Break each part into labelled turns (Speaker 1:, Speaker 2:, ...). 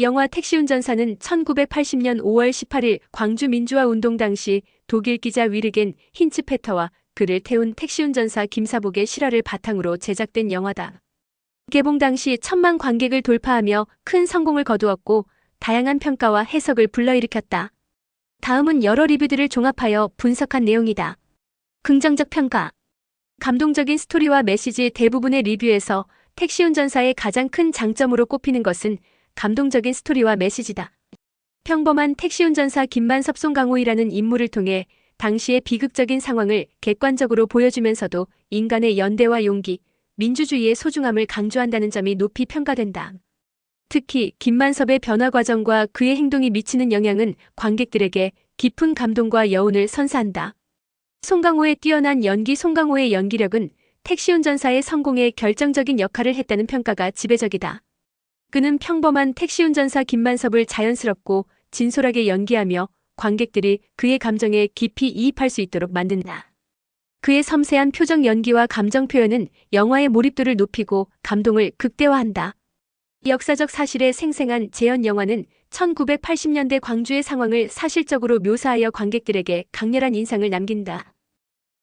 Speaker 1: 영화 택시운전사는 1980년 5월 18일 광주 민주화 운동 당시 독일 기자 위르겐 힌츠페터와 그를 태운 택시운전사 김사복의 실화를 바탕으로 제작된 영화다. 개봉 당시 천만 관객을 돌파하며 큰 성공을 거두었고 다양한 평가와 해석을 불러일으켰다. 다음은 여러 리뷰들을 종합하여 분석한 내용이다. 긍정적 평가. 감동적인 스토리와 메시지 대부분의 리뷰에서 택시운전사의 가장 큰 장점으로 꼽히는 것은 감동적인 스토리와 메시지다. 평범한 택시운전사 김만섭 송강호이라는 인물을 통해 당시의 비극적인 상황을 객관적으로 보여주면서도 인간의 연대와 용기, 민주주의의 소중함을 강조한다는 점이 높이 평가된다. 특히 김만섭의 변화 과정과 그의 행동이 미치는 영향은 관객들에게 깊은 감동과 여운을 선사한다. 송강호의 뛰어난 연기 송강호의 연기력은 택시운전사의 성공에 결정적인 역할을 했다는 평가가 지배적이다. 그는 평범한 택시운전사 김만섭을 자연스럽고 진솔하게 연기하며 관객들이 그의 감정에 깊이 이입할 수 있도록 만든다. 그의 섬세한 표정 연기와 감정 표현은 영화의 몰입도를 높이고 감동을 극대화한다. 역사적 사실에 생생한 재현 영화는 1980년대 광주의 상황을 사실적으로 묘사하여 관객들에게 강렬한 인상을 남긴다.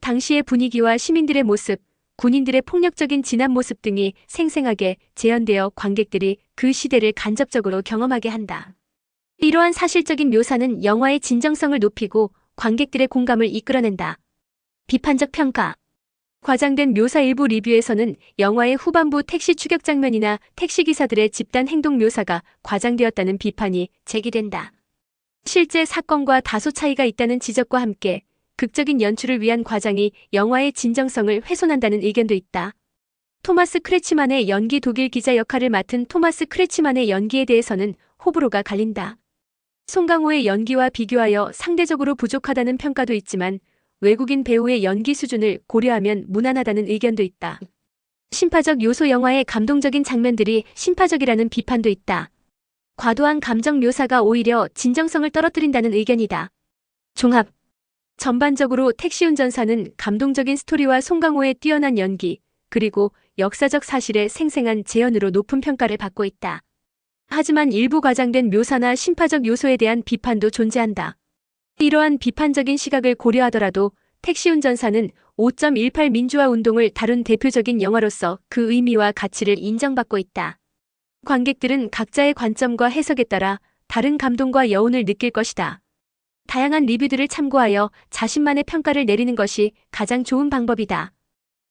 Speaker 1: 당시의 분위기와 시민들의 모습, 군인들의 폭력적인 진압 모습 등이 생생하게 재현되어 관객들이 그 시대를 간접적으로 경험하게 한다. 이러한 사실적인 묘사는 영화의 진정성을 높이고 관객들의 공감을 이끌어낸다. 비판적 평가. 과장된 묘사 일부 리뷰에서는 영화의 후반부 택시 추격 장면이나 택시기사들의 집단 행동 묘사가 과장되었다는 비판이 제기된다. 실제 사건과 다소 차이가 있다는 지적과 함께 극적인 연출을 위한 과장이 영화의 진정성을 훼손한다는 의견도 있다. 토마스 크레치만의 연기 독일 기자 역할을 맡은 토마스 크레치만의 연기에 대해서는 호불호가 갈린다. 송강호의 연기와 비교하여 상대적으로 부족하다는 평가도 있지만 외국인 배우의 연기 수준을 고려하면 무난하다는 의견도 있다. 심파적 요소 영화의 감동적인 장면들이 심파적이라는 비판도 있다. 과도한 감정 묘사가 오히려 진정성을 떨어뜨린다는 의견이다. 종합. 전반적으로 택시 운전사는 감동적인 스토리와 송강호의 뛰어난 연기, 그리고 역사적 사실의 생생한 재현으로 높은 평가를 받고 있다. 하지만 일부 과장된 묘사나 심파적 요소에 대한 비판도 존재한다. 이러한 비판적인 시각을 고려하더라도 택시 운전사는 5.18 민주화 운동을 다룬 대표적인 영화로서 그 의미와 가치를 인정받고 있다. 관객들은 각자의 관점과 해석에 따라 다른 감동과 여운을 느낄 것이다. 다양한 리뷰들을 참고하여 자신만의 평가를 내리는 것이 가장 좋은 방법이다.